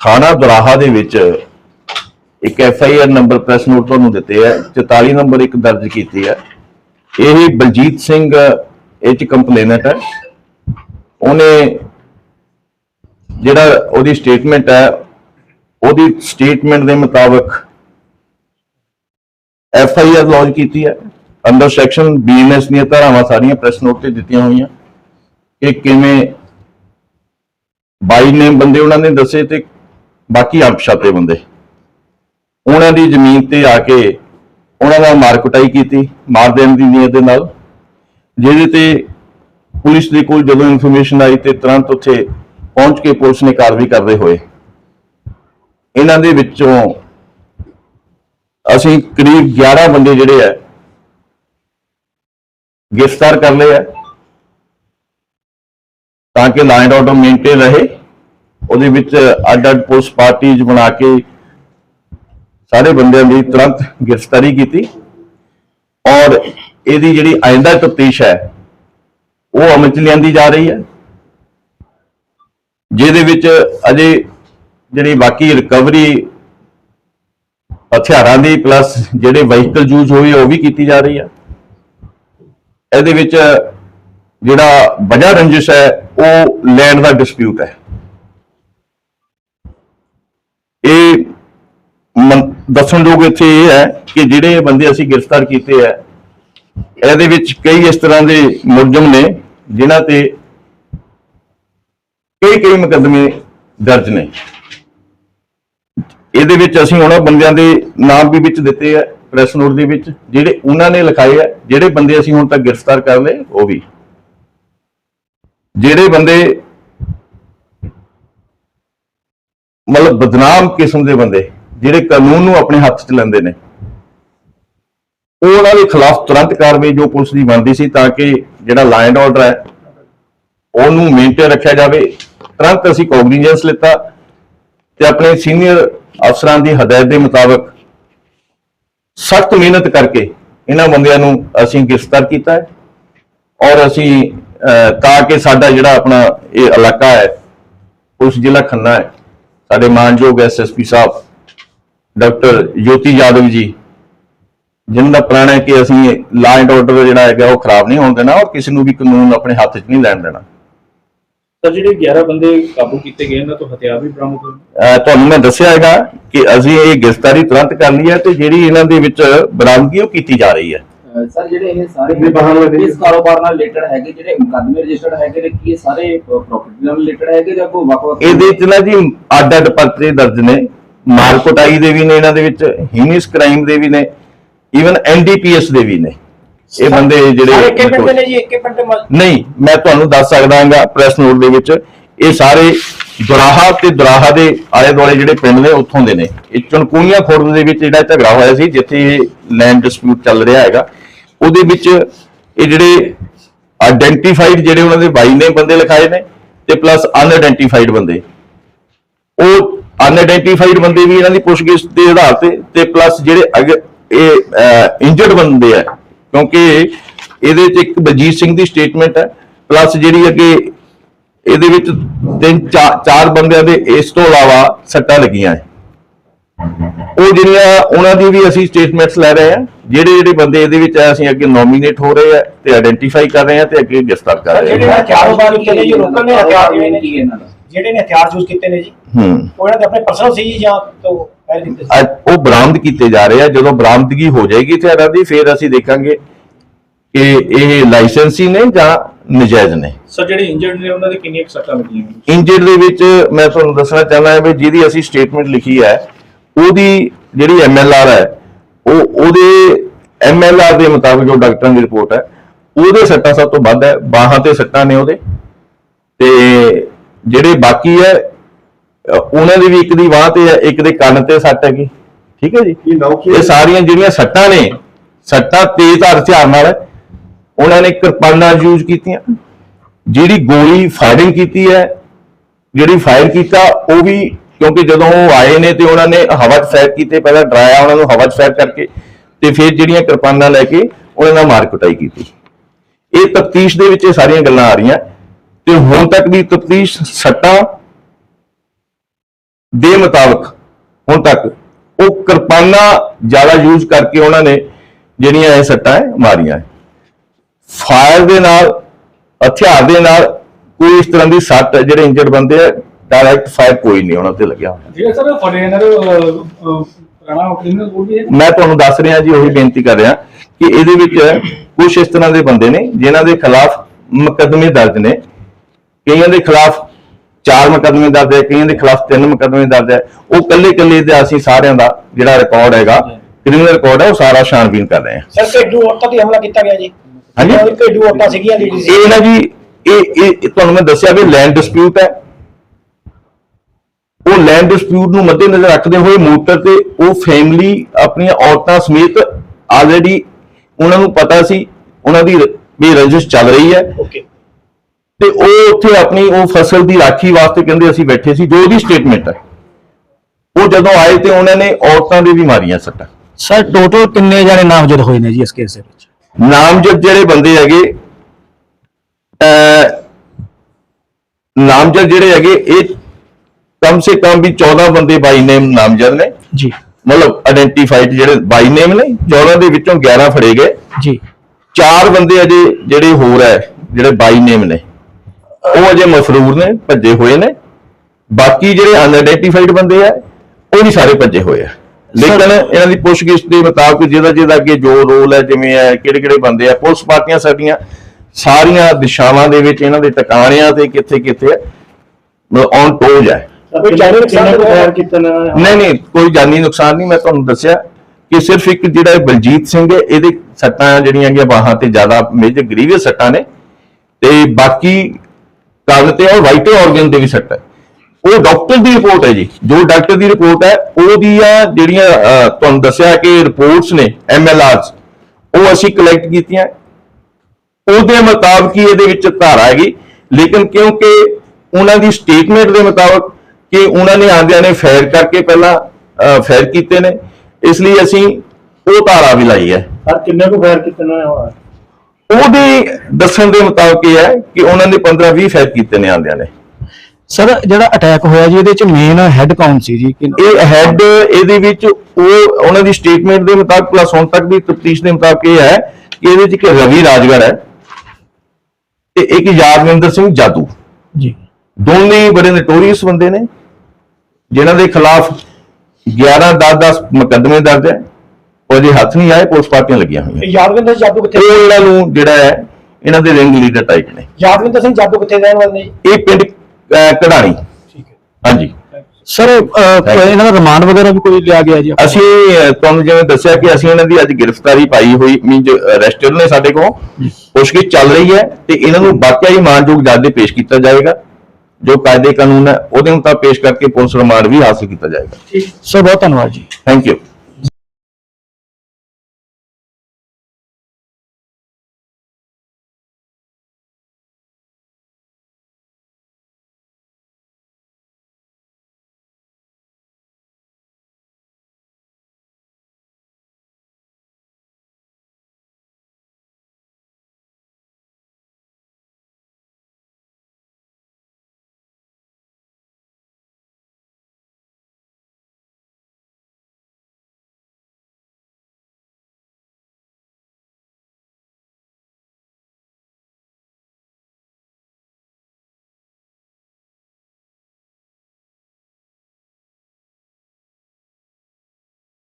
ਥਾਣਾ ਦਰਾਹਾ ਦੇ ਵਿੱਚ ਇੱਕ F I R number press note ਤੁਹਾਨੂੰ ਦਿੱਤੇ ਹੈ 44 ਨੰਬਰ ਇੱਕ ਦਰਜ ਕੀਤੀ ਹੈ ਇਹ ਬਲਜੀਤ ਸਿੰਘ, ਇਹ ਚ ਕੰਪਲੇਨਟ ਹੈ ਉਹਨੇ ਜਿਹੜਾ ਉਹਦੀ ਸਟੇਟਮੈਂਟ ਹੈ ਉਹਦੀ ਸਟੇਟਮੈਂਟ ਦੇ ਮੁਤਾਬਕ ਐਫ ਆਈ ਆਰ ਲੌਂਚ ਕੀਤੀ ਹੈ ਅੰਡਰ ਸੈਕਸ਼ਨ ਬੀਐਨਐਸ ਦੀਆਂ ਧਾਰਾਵਾਂ ਸਾਰੀਆਂ ਪ੍ਰੈਸ ਨੋਟ ਤੇ ਦਿੱਤੀਆਂ ਹੋਈਆਂ। ਕਿ ਕਿਵੇਂ ਬਾਈ ਨੇਮ ਬੰਦੇ ਉਹਨਾਂ ਨੇ ਦੱਸੇ ਤੇ ਬਾਕੀ ਅਣਪਛਾਤੇ ਬੰਦੇ। ਉਹਨਾਂ ਦੀ ਜ਼ਮੀਨ ਤੇ ਆ ਕੇ ਉਹਨਾਂ ਨਾਲ ਮਾਰ ਕੁਟਾਈ ਕੀਤੀ, ਮਾਰ ਦੇਣ ਦੀ ਨੀਅਤ ਦੇ ਨਾਲ। ਜਿਹਦੇ ਤੇ ਪੁਲਿਸ ਦੇ ਕੋਲ ਜਦੋਂ ਇਨਫੋਰਮੇਸ਼ਨ ਆਈ ਤੇ ਤੁਰੰਤ ਉੱਥੇ ਪਹੁੰਚ ਕੇ ਪੁਲਿਸ ਨੇ ਕਾਰਵਾਈ ਕਰਦੇ ਹੋਏ। ਇਹਨਾਂ ਦੇ ਵਿੱਚੋਂ ਅਸੀਂ ਕਰੀਬ 11 ਬੰਦੇ ਜਿਹੜੇ ਆ ਗ੍ਰਿਫਤਾਰ ਕਰ ਲਿਆ ਤਾਂ ਕਿ ਲਾਈਨ ਐਂਡ ਆਰਡਰ ਮੇਨਟੇਨ ਰਹੇ। ਉਹਦੇ ਵਿੱਚ ਅੱਡ ਅੱਡ ਪੁਲਿਸ ਪਾਰਟੀਜ਼ ਬਣਾ ਕੇ ਸਾਰੇ ਬੰਦਿਆਂ ਦੀ ਤੁਰੰਤ ਗ੍ਰਿਫਤਾਰੀ ਕੀਤੀ। ਔਰ ਇਹਦੀ ਜਿਹੜੀ ਆਇੰਦਾ ਤਫਤੀਸ਼ ਹੈ, ਉਹ ਅਮਲ ਚ ਲਿਆਂਦੀ ਜਾ ਰਹੀ ਹੈ। ਜਿਹਦੇ ਵਿੱਚ ਅਜੇ ਜਿਹੜੀ ਬਾਕੀ ਰਿਕਵਰੀ ਹਥਿਆਰਾਂ ਦੀ ਪਲੱਸ ਜਿਹੜੇ ਵਹੀਕਲ ਯੂਜ਼ ਹੋਏ ਉਹ ਵੀ ਕੀਤੀ ਜਾ ਰਹੀ ਹੈ। ਇਹਦੇ ਵਿੱਚ ਜਿਹੜਾ ਵਜ੍ਹਾ ਰੰਜਿਸ਼ ਹੈ, ਉਹ ਲੈਂਡ ਦਾ ਡਿਸਪਿਊਟ ਹੈ। ਇਹ ਮਨ- ਦੱਸਣਯੋਗ ਇੱਥੇ ਇਹ ਹੈ ਕਿ ਜਿਹੜੇ ਬੰਦੇ ਅਸੀਂ ਗ੍ਰਿਫਤਾਰ ਕੀਤੇ ਹੈ, ਇਹਦੇ ਵਿੱਚ ਕਈ ਇਸ ਤਰ੍ਹਾਂ ਦੇ ਮੁਲਜ਼ਮ ਨੇ, ਜਿਨ੍ਹਾਂ ਤੇ ਕਈ ਕਈ ਮੁਕੱਦਮੇ ਦਰਜ ਨੇ। ਇਹਦੇ ਵਿੱਚ ਅਸੀਂ ਉਹਨਾਂ ਬੰਦਿਆਂ ਦੇ ਨਾਮ ਵੀ ਵਿੱਚ ਦਿੱਤੇ ਆ ਪ੍ਰੈਸ ਨੋਟ ਦੇ ਵਿੱਚ, ਜਿਹੜੇ ਉਹਨਾਂ ਨੇ ਲਿਖਾਏ ਆ, ਜਿਹੜੇ ਬੰਦੇ ਅਸੀਂ ਹੁਣ ਤੱਕ ਗ੍ਰਿਫਤਾਰ ਕਰ ਲਏ ਉਹ ਵੀ। ਜਿਹੜੇ ਬੰਦੇ ਮਤਲਬ ਬਦਨਾਮ ਕਿਸਮ ਦੇ ਬੰਦੇ, ਜਿਹੜੇ ਕਾਨੂੰਨ ਨੂੰ ਆਪਣੇ ਹੱਥ 'ਚ ਲੈਂਦੇ ਨੇ, ਉਹ ਉਹਨਾਂ ਦੇ ਖਿਲਾਫ ਤੁਰੰਤ ਕਾਰਵਾਈ ਜੋ ਪੁਲਿਸ ਦੀ ਬਣਦੀ ਸੀ ਤਾਂ ਕਿ ਜਿਹੜਾ ਲਾਅ ਐਂਡ ਆਰਡਰ ਹੈ, ਉਹਨੂੰ ਮੇਨਟੇਨ ਰੱਖਿਆ ਜਾਵੇ। ਤੁਰੰਤ ਅਸੀਂ ਕੋਗਨੀਜੈਂਸ ਲਿੱਤਾ ਤੇ ਆਪਣੇ ਸੀਨੀਅਰ ਅਫਸਰਾਂ ਦੀ ਹਦਾਇਤ ਦੇ ਮੁਤਾਬਕ ਸਖਤ ਮਿਹਨਤ ਕਰਕੇ ਇਹਨਾਂ ਬੰਦਿਆਂ ਨੂੰ ਅਸੀਂ ਗ੍ਰਿਫਤਾਰ ਕੀਤਾ ਹੈ। ਔਰ ਅਸੀਂ ਤਾਂ ਕਿ ਸਾਡਾ ਜਿਹੜਾ ਆਪਣਾ ਇਹ ਇਲਾਕਾ ਹੈ, ਉਸ ਜ਼ਿਲ੍ਹਾ ਖੰਨਾ ਹੈ। ਸਾਡੇ ਮਾਨਯੋਗ ਐਸਐਸਪੀ ਸਾਹਿਬ, ਡਾਕਟਰ ਜੋਤੀ ਯਾਦਵ ਜੀ, ਜਿਨ੍ਹਾਂ ਦਾ ਪ੍ਰਾਣ ਹੈ ਕਿ ਅਸੀਂ ਲਾ ਐਂਡ ਆਰਡਰ ਜਿਹੜਾ ਹੈਗਾ ਉਹ ਖਰਾਬ ਨਹੀਂ ਹੋਣ ਦੇਣਾ ਔਰ ਕਿਸੇ ਨੂੰ ਵੀ ਕਾਨੂੰਨ ਆਪਣੇ ਹੱਥ 'ਚ ਨਹੀਂ ਲੈਣ ਦੇਣਾ। ਸਰ ਜਿਹੜੇ 11 ਬੰਦੇ ਕਾਬੂ ਕੀਤੇ ਗਏ ਇਹਨਾਂ ਤੋਂ ਹਥਿਆਰ ਵੀ ਬਰਾਮਦ ਹੋਏ। ਅਹ ਤੁਹਾਨੂੰ ਮੈਂ ਦੱਸਿਆ ਹੈਗਾ ਕਿ ਅਸੀਂ ਇਹ ਗ੍ਰਿਫਤਾਰੀ ਤੁਰੰਤ ਕਰ ਲਈ ਹੈ ਤੇ ਜਿਹੜੀ ਇਹਨਾਂ ਦੇ ਵਿੱਚ ਬਰਾਮਦਗੀ ਉਹ ਕੀਤੀ ਜਾ ਰਹੀ ਹੈ। ਅਹ ਸਰ ਜਿਹੜੇ ਇਹ ਸਾਰੇ ਕਿੰਨੇ ਵਾਹਨ ਹੋਏ ਨੇ? ਇਸ ਕਾਰੋਬਾਰ ਨਾਲ ਰਿਲੇਟਡ ਹੈਗੇ ਜਿਹੜੇ ਮੁਕੱਦਮੇ ਰਜਿਸਟਰਡ ਹੈਗੇ ਨੇ ਕੀ ਇਹ ਸਾਰੇ ਪ੍ਰਾਪਰਟੀ ਨਾਲ ਰਿਲੇਟਡ ਹੈਗੇ ਜਾਂ ਕੋਈ ਵੱਖ-ਵੱਖ ਇਹਦੇ ਚ ਨਾ ਜੀ ਅੱਡ ਅੱਡ ਪਰਚੇ ਦਰਜ ਨੇ। ਮਾਰ ਕੁਟਾਈ ਦੇ ਵੀ ਨੇ ਇਹਨਾਂ ਦੇ ਵਿੱਚ ਹੀਨਿਸ ਕ੍ਰਾਈਮ ਦੇ ਵੀ ਨੇ ਈਵਨ ਐਨਡੀਪੀਐਸ ਦੇ ਵੀ ਨੇ। ਇਹ ਬੰਦੇ ਜਿਹੜੇ ਇੱਕੇ ਪਿੰਡ ਨੇ ਜੀ ਇੱਕੇ ਪਿੰਡ ਨਹੀਂ ਮੈਂ ਤੁਹਾਨੂੰ ਦੱਸ ਸਕਦਾ ਹਾਂਗਾ ਪ੍ਰੈਸ ਨੋਟ ਦੇ ਵਿੱਚ ਇਹ ਸਾਰੇ ਦੁਰਾਹਾ ਤੇ ਦੁਰਾਹਾ ਦੇ ਆਲੇ ਦੁਆਲੇ ਜਿਹੜੇ ਪਿੰਡ ਨੇ ਉੱਥੋਂ ਦੇ ਨੇ। ਇਹ ਚਣਕੂਨੀਆਂ ਖੁਰਦ ਦੇ ਵਿੱਚ ਜਿਹੜਾ ਝਗੜਾ ਹੋਇਆ ਸੀ ਜਿੱਥੇ ਲੈਂਡ ਡਿਸਪਿਊਟ ਚੱਲ ਰਿਹਾ ਹੈਗਾ ਉਹਦੇ ਵਿੱਚ ਇਹ ਜਿਹੜੇ ਆਇਡੈਂਟੀਫਾਈਡ ਜਿਹੜੇ ਉਹਨਾਂ ਦੇ ਬਾਈ ਨੇ ਬੰਦੇ ਲਿਖਾਏ ਨੇ ਤੇ ਪਲੱਸ ਅਨਆਇਡੈਂਟੀਫਾਈਡ ਬੰਦੇ। ਉਹ ਅਨਆਇਡੈਂਟੀਫਾਈਡ ਬੰਦੇ ਵੀ ਇਹਨਾਂ ਦੀ ਪੁੱਛਗਿੱਛ ਦੇ ਆਧਾਰ ਤੇ ਤੇ ਪਲੱਸ ਜਿਹੜੇ ਇਹ ਇੰਜਰਡ ਬੰਦੇ ਆ ਕਿਉਂਕਿ ਇਹਦੇ ਚ ਇੱਕ ਬਲਜੀਤ ਸਿੰਘ ਦੀ ਸਟੇਟਮੈਂਟ ਹੈ ਪਲੱਸ ਜਿਹੜੀ ਅੱਗੇ ਇਹਦੇ ਵਿੱਚ ਤਿੰਨ ਚਾਰ ਬੰਦਿਆਂ ਦੇ ਇਸ ਤੋਂ ਇਲਾਵਾ ਸੱਟਾਂ ਲੱਗੀਆਂ ਹੈ ਉਹ ਜਿਹੜੀਆਂ ਉਹਨਾਂ ਦੀ ਵੀ ਅਸੀਂ ਸਟੇਟਮੈਂਟਸ ਲੈ ਰਹੇ ਹਾਂ ਜਿਹੜੇ ਜਿਹੜੇ ਬੰਦੇ ਇਹਦੇ ਵਿੱਚ ਆ ਅਸੀਂ ਅੱਗੇ ਨੋਮੀਨੇਟ ਹੋ ਰਹੇ ਆ ਤੇ ਆਇਡੈਂਟੀਫਾਈ ਕਰ ਰਹੇ ਆ ਤੇ ਅੱਗੇ ਗ੍ਰਿਫਤਾਰ ਕਰ ਰਹੇ ਜਿਹੜੇ ਹਾਂ ਹਥਿਆਰ ਕਾਰੋਬਾਰ ਕੀਤੇ ਨੇ ਜੀ, ਲੋਕਲ ਨੇ ਹਥਿਆਰ ਜਿਹੜੇ ਨੇ। ਕੀ ਇਹਨਾਂ ਦਾ? ਜਿਹੜੇ ਨੇ ਹਥਿਆਰ ਯੂਜ਼ ਕੀਤੇ ਨੇ ਜੀ ਹੂੰ। ਉਹ ਇਹਨਾਂ ਦੇ ਆਪਣੇ ਪਰਸਨਲ ਸੀ ਜੀ ਜਾਂ ਤੋਂ ਉਹ ਬਰਾਮਦ ਕੀਤੇ ਜਾ ਰਹੇ ਆ ਜਦੋਂ ਬਰਾਮਦਗੀ ਹੋ ਜਾਏਗੀ ਹਥਿਆਰਾਂ ਦੀ ਫਿਰ ਅਸੀਂ ਦੇਖਾਂਗੇ ਕਿ ਇਹ ਲਾਇਸੈਂਸੀ ਨੇ ਜਾਂ ਨਜਾਇਜ਼ ਨੇ। ਸਰ ਜਿਹੜੇ ਇੰਜਰਡ ਨੇ ਉਹਨਾਂ ਦੇ ਕਿੰਨੀਆਂ ਸੱਟਾਂ ਲੱਗੀਆਂ ਇੰਜਰਡ ਦੇ ਵਿੱਚ ਮੈਂ ਤੁਹਾਨੂੰ ਦੱਸਣਾ ਚਾਹੁੰਦਾ ਹਾਂ ਵੀ ਜਿਹਦੀ ਅਸੀਂ ਸਟੇਟਮੈਂਟ ਲਿਖੀ ਹੈ ਉਹਦੀ ਜਿਹੜੀ ਐਮਐਲਆਰ ਹੈ ਉਹ ਉਹਦੇ ਐਮਐਲਆਰ ਦੇ ਮੁਤਾਬਕ ਜੋ ਡਾਕਟਰਾਂ ਦੀ ਰਿਪੋਰਟ ਹੈ ਉਹਦੇ ਸੱਟਾਂ ਸਭ ਤੋਂ ਵੱਧ ਹੈ ਬਾਹਾਂ ਤੇ ਸੱਟਾਂ ਨੇ ਉਹਦੇ ਤੇ ਜਿਹੜੇ ਬਾਕੀ ਹੈ ਉਹਨਾਂ ਦੀ ਵੀ ਇੱਕ ਦੀ ਬਾਹ ਤੇ ਹੈ ਇੱਕ ਦੇ ਕੰਨ ਤੇ ਸੱਟ ਹੈਗੀ। ਠੀਕ ਹੈ ਜੀ? ਇਹ ਸਾਰੀਆਂ ਜਿਹੜੀਆਂ ਸੱਟਾਂ ਨੇ ਸੱਟਾਂ ਤੇਜ਼ ਧਾਰ ਹਥਿਆਰ ਨਾਲ। ਉਹਨਾਂ ਨੇ ਕਿਰਪਾਨਾਂ ਯੂਜ਼ ਕੀਤੀਆਂ। ਜਿਹੜੀ ਗੋਲੀ ਫਾਇਰਿੰਗ ਕੀਤੀ ਹੈ ਜਿਹੜੀ ਫਾਇਰ ਕੀਤਾ ਉਹ ਵੀ ਕਿਉਂਕਿ ਜਦੋਂ ਉਹ ਆਏ ਨੇ ਤੇ ਉਹਨਾਂ ਨੇ ਹਵਾ 'ਚ ਫਾਇਰ ਕੀਤੇ ਪਹਿਲਾਂ ਡਰਾਇਆ ਉਹਨਾਂ ਨੂੰ ਹਵਾ 'ਚ ਫਾਇਰ ਕਰਕੇ ਤੇ ਫਿਰ ਜਿਹੜੀਆਂ ਕਿਰਪਾਨਾਂ ਲੈ ਕੇ ਉਹਨਾਂ ਨਾਲ ਮਾਰ ਕੁਟਾਈ ਕੀਤੀ। ਇਹ ਤਫਤੀਸ਼ ਦੇ ਵਿੱਚ ਇਹ ਸਾਰੀਆਂ ਗੱਲਾਂ ਆ ਰਹੀਆਂ। ਤੇ ਹੁਣ ਤੱਕ ਦੀ ਤਫਤੀਸ਼ ਸੱਟਾਂ ਦੇ ਮੁਤਾਬਕ ਹੁਣ ਤੱਕ ਉਹ ਕਿਰਪਾਨਾਂ ਜ਼ਿਆਦਾ ਯੂਜ਼ ਕਰਕੇ ਉਹਨਾਂ ਨੇ ਜਿਹੜੀਆਂ ਇਹ ਸੱਟਾਂ ਮਾਰੀਆਂ। ਫਾਇਰ ਦੇ ਨਾਲ ਹਥਿਆਰ ਦੇ ਨਾਲ ਕੋਈ ਇਸ ਤਰ੍ਹਾਂ ਦੀ ਸੱਟ ਜਿਹੜੇ ਇੰਜਰਡ ਬੰਦੇ ਆ ਡਾਇਰੈਕਟ ਫਾਇਰ ਕੋਈ ਨਹੀਂ ਉਹਨਾਂ ਤੇ ਲੱਗਿਆ ਹੋਇਆ। ਜਿਹੜਾ ਸਰ ਫੋਰੇਨਰ ਪੁਰਾਣਾ ਕ੍ਰਿਮੀਨਲ ਕੋਡ ਵੀ ਹੈ? ਮੈਂ ਤੁਹਾਨੂੰ ਦੱਸ ਰਿਹਾ ਜੀ ਉਹੀ ਬੇਨਤੀ ਕਰ ਰਿਹਾ ਕਿ ਇਹਦੇ ਵਿੱਚ ਕੁਝ ਇਸ ਤਰ੍ਹਾਂ ਦੇ ਬੰਦੇ ਨੇ ਜਿਨ੍ਹਾਂ ਦੇ ਖਿਲਾਫ ਮੁਕੱਦਮੇ ਦਰਜ ਨੇ। ਕਈਆਂ ਦੇ ਖਿਲਾਫ ਚਾਰ ਮੁਕੱਦਮੇ ਦਰਜ ਹੈ ਕਈਆਂ ਦੇ ਖਿਲਾਫ ਤਿੰਨ ਮੁਕੱਦਮੇ ਦਰਜ ਹੈ। ਉਹ ਕੱਲੇ ਕੱਲੇ ਦੇ ਅਸੀਂ ਸਾਰਿਆਂ ਦਾ ਜਿਹੜਾ ਰਿਕਾਰਡ ਹੈਗਾ ਕ੍ਰਿਮੀਨਲ ਰਿਕਾਰਡ ਹੈ ਉਹ ਸਾਰਾ ਛਾਣਬੀਨ ਕਰ ਰਹੇ ਹਾਂ। ਸਰ ਭੇਡੂ ਔਰਤਾਂ ਤੇ ਹਮਲਾ ਕੀਤਾ ਗਿਆ ਜੀ? ਹਾਂਜੀ। ਭੇਡੂ ਔਰਤਾਂ ਸੀਗੀਆਂ ਲੇਡੀਜ਼ ਇਹ ਨਾ ਜੀ ਇਹ ਇਹ ਤੁਹਾਨੂੰ ਮੈਂ ਦੱਸਿਆ ਵੀ ਲੈਂਡ ਡਿਸਪਿਊਟ ਹੈ। ਉਹ ਲੈਂਡ ਡਿਸਪਿਊਟ ਨੂੰ ਮੱਦੇਨਜ਼ਰ ਰੱਖਦੇ ਹੋਏ ਮੋਟਰ ਤੇ ਉਹ ਫੈਮਿਲੀ ਆਪਣੀਆਂ ਔਰਤਾਂ ਸਮੇਤ ਆਲਰੇਡੀ ਉਹਨਾਂ ਨੂੰ ਪਤਾ ਸੀ ਉਹਨਾਂ ਦੀ ਵੀ ਰੰਜਿਸ਼ ਚੱਲ ਰਹੀ ਹੈ। ਤੇ ਉਹ ਉੱਥੇ ਆਪਣੀ ਉਹ ਫਸਲ ਦੀ ਰਾਖੀ ਵਾਸਤੇ ਕਹਿੰਦੇ ਅਸੀਂ ਬੈਠੇ ਸੀ ਜੋ ਉਹਦੀ ਸਟੇਟਮੈਂਟ ਹੈ। ਉਹ ਜਦੋਂ ਆਏ ਤੇ ਉਹਨਾਂ ਨੇ ਔਰਤਾਂ ਦੇ ਵੀ ਮਾਰੀਆਂ ਸੱਟਾਂ। ਸਰ ਟੋਟਲ ਕਿੰਨੇ ਜਾਣੇ ਨਾਮਜ਼ਦ ਹੋਏ ਨੇ ਜੀ ਇਸ ਕੇਸ ਦੇ ਵਿੱਚ? ਨਾਮਜ਼ਦ ਜਿਹੜੇ ਬੰਦੇ ਹੈਗੇ ਨਾਮਜ਼ਦ ਜਿਹੜੇ ਹੈਗੇ ਇਹ ਕਮ ਸੇ ਕਮ ਵੀ 14 ਬੰਦੇ ਬਾਈ ਨੇਮ ਨਾਮਜ਼ਦ ਨੇ। ਜੀ। ਮਤਲਬ ਆਇਡੈਂਟੀਫਾਈਡ ਜਿਹੜੇ ਬਾਈ ਨੇਮ ਨੇ 14 ਦੇ ਵਿੱਚੋਂ 11 ਫੜੇ ਗਏ। ਜੀ। ਚਾਰ ਬੰਦੇ ਅਜੇ ਜਿਹੜੇ ਹੋਰ ਹੈ ਜਿਹੜੇ ਬਾਈ ਨੇਮ ਨੇ। ਉਹ ਅਜੇ ਮਫਰੂਰ ਨੇ ਭੱਜੇ ਹੋਏ ਨੇ। ਬਾਕੀ ਜਿਹੜੇ ਅਨਆਇਡੈਂਟੀਫਾਈਡ ਬੰਦੇ ਆ ਉਹ ਵੀ ਸਾਰੇ ਭੱਜੇ ਹੋਏ ਆ। ਲੇਕਿਨ ਇਹਨਾਂ ਦੀ ਪੁੱਛਗਿੱਛ ਦੇ ਮੁਤਾਬਕ ਜਿਹਦਾ ਜਿਹਦਾ ਅੱਗੇ ਜੋ ਰੋਲ ਹੈ ਜਿਵੇਂ ਹੈ ਕਿਹੜੇ ਕਿਹੜੇ ਬੰਦੇ ਆ ਪੁਲਿਸ ਪਾਰਟੀਆਂ ਸਾਡੀਆਂ ਸਾਰੀਆਂ ਦਿਸ਼ਾਵਾਂ ਦੇ ਵਿੱਚ ਇਹਨਾਂ ਦੇ ਟਿਕਾਣਿਆਂ ਤੇ ਕਿੱਥੇ ਕਿੱਥੇ ਔਨ ਟੋਜ ਹੈ? ਨਹੀਂ ਨਹੀਂ ਕੋਈ ਜਾਨੀ ਨੁਕਸਾਨ ਨਹੀਂ ਮੈਂ ਤੁਹਾਨੂੰ ਦੱਸਿਆ ਕਿ ਸਿਰਫ ਇੱਕ ਜਿਹੜਾ ਬਲਜੀਤ ਸਿੰਘ ਹੈ ਇਹਦੇ ਸੱਟਾਂ ਜਿਹੜੀਆਂ ਹੈਗੀਆਂ ਬਾਹਾਂ ਤੇ ਜ਼ਿਆਦਾ ਮੇਜਰ ਗਰੀਵੀਅਸ ਸੱਟਾਂ ਨੇ। ਤੇ ਬਾਕੀ ਕੰਨ ਤੇ ਔਰ ਵਾਈਟਲ ਆਰਗਨ ਦੇ ਵੀ ਸੱਟ ਹੈ। ਉਹ ਡਾਕਟਰ ਦੀ ਰਿਪੋਰਟ ਹੈ ਜੀ। ਜੋ ਡਾਕਟਰ ਦੀ ਰਿਪੋਰਟ ਹੈ ਉਹਦੀਆਂ ਜਿਹੜੀਆਂ ਤੁਹਾਨੂੰ ਦੱਸਿਆ ਕਿ ਰਿਪੋਰਟਸ ਨੇ ਐਮਐਲਆਰਸ ਉਹ ਅਸੀਂ ਕਲੈਕਟ ਕੀਤੀਆਂ। ਉਹਦੇ ਮੁਤਾਬਕ ਹੀ ਇਹਦੇ ਵਿੱਚ ਧਾਰਾ ਹੈਗੀ। ਲੇਕਿਨ ਕਿਉਂਕਿ ਉਹਨਾਂ ਦੀ ਸਟੇਟਮੈਂਟ ਦੇ ਮੁਤਾਬਕ ਕਿ ਉਹਨਾਂ ਨੇ ਆਂਦਿਆਂ ਨੇ ਫੈਰ ਕਰਕੇ ਪਹਿਲਾਂ ਫੈਰ ਕੀਤੇ ਨੇ, ਇਸ ਲਈ ਅਸੀਂ ਉਹ ਧਾਰਾ ਵੀ ਲਾਈ ਹੈ। ਸਰ, ਕਿੰਨੇ ਕੁ ਫੈਰ ਕੀਤੇ ਨੇ? ਹੋਣਾ ਉਹਦੇ ਦੱਸਣ ਦੇ ਮੁਤਾਬਕ ਇਹ ਹੈ ਕਿ ਉਹਨਾਂ ਨੇ 15 20 ਫਾਇਰ ਕੀਤੇ ਨੇ ਆਂਦਿਆਂ ਨੇ। ਸਰ ਜਿਹੜਾ ਅਟੈਕ ਹੋਇਆ ਜੀ ਇਹਦੇ ਚ ਮੇਨ ਹੈੱਡ ਕੌਣ ਸੀ ਜੀ? ਇਹ ਹੈਡ ਇਹਦੇ ਵਿੱਚ ਉਹ ਉਹਨਾਂ ਦੀ ਸਟੇਟਮੈਂਟ ਦੇ ਮੁਤਾਬਕ ਪਲੱਸ ਹੁਣ ਤੱਕ ਦੀ ਤਫਤੀਸ਼ ਦੇ ਮੁਤਾਬਕ ਇਹ ਹੈ ਕਿ ਇਹਦੇ ਵਿੱਚ ਇੱਕ ਰਵੀ ਰਾਜਗੜ ਹੈ ਤੇ ਇੱਕ ਯਾਦਵਿੰਦਰ ਸਿੰਘ ਜਾਦੂ। ਜੀ। ਦੋਨੇ ਬੜੇ ਨਟੋਰੀਅਸ ਬੰਦੇ ਨੇ ਜਿਨ੍ਹਾਂ ਦੇ ਖਿਲਾਫ 11 10 10 ਮੁਕੱਦਮੇ ਦਰਜ ਹੈ। ਉਹ ਅਜੇ ਹੱਥ ਨਹੀਂ ਆਏ ਪੁਲਿਸ ਪਾਰਟੀਆਂ ਲੱਗੀਆਂ ਹੋਈਆਂ। ਯਾਦਵਿੰਦਰ ਜਾਦੂ ਕਿੱਥੇ? ਉਹ ਇਹਨਾਂ ਨੂੰ ਜਿਹੜਾ ਹੈ ਇਹਨਾਂ ਦੇ ਰਿੰਗ ਲੀਡਰ ਟਾਈਪ ਨੇ। ਯਾਦਵਿੰਦਰ ਸਿੰਘ ਜਾਦੂ ਕਿੱਥੇ ਰਹਿਣ ਵਾਲੇ ਨੇ? ਜੀ ਇਹ ਪਿੰਡ ਅਹ, ਕਢਾਣੀ। ਠੀਕ ਹੈ। ਹਾਂਜੀ। ਸਰ ਇਹਨਾਂ ਦਾ ਰਿਮਾਂਡ ਵਗੈਰਾ ਵੀ ਕੋਈ ਲਿਆ ਗਿਆ ਜੀ? ਅਸੀਂ ਅਹ, ਤੁਹਾਨੂੰ ਜਿਵੇਂ ਦੱਸਿਆ ਕਿ ਅਸੀਂ ਇਹਨਾਂ ਦੀ ਅੱਜ ਗ੍ਰਿਫਤਾਰੀ ਪਾਈ ਹੋਈ ਮੀਨ ਅਰੈਸਟਡ ਨੇ ਸਾਡੇ ਕੋਲ। ਪੁੱਛਗਿੱਛ ਚੱਲ ਰਹੀ ਹੈ ਤੇ ਇਹਨਾਂ ਨੂੰ ਬਾਕਿਆ ਹੀ ਮਾਨਯੋਗ ਜੱਜ ਦੇ ਪੇਸ਼ ਕੀਤਾ ਜਾਏਗਾ। ਜੋ ਕਾਇਦੇ ਕਾਨੂੰਨ ਹੈ ਉਹਦੇ ਮੁਤਾਬਕ ਪੇਸ਼ ਕਰਕੇ ਪੁਲਿਸ ਰਿਮਾਂਡ ਵੀ ਹਾਸਲ ਕੀਤਾ ਜਾਏਗਾ। ਸਰ ਬਹੁਤ ਧੰਨਵਾਦ ਜੀ। Thank you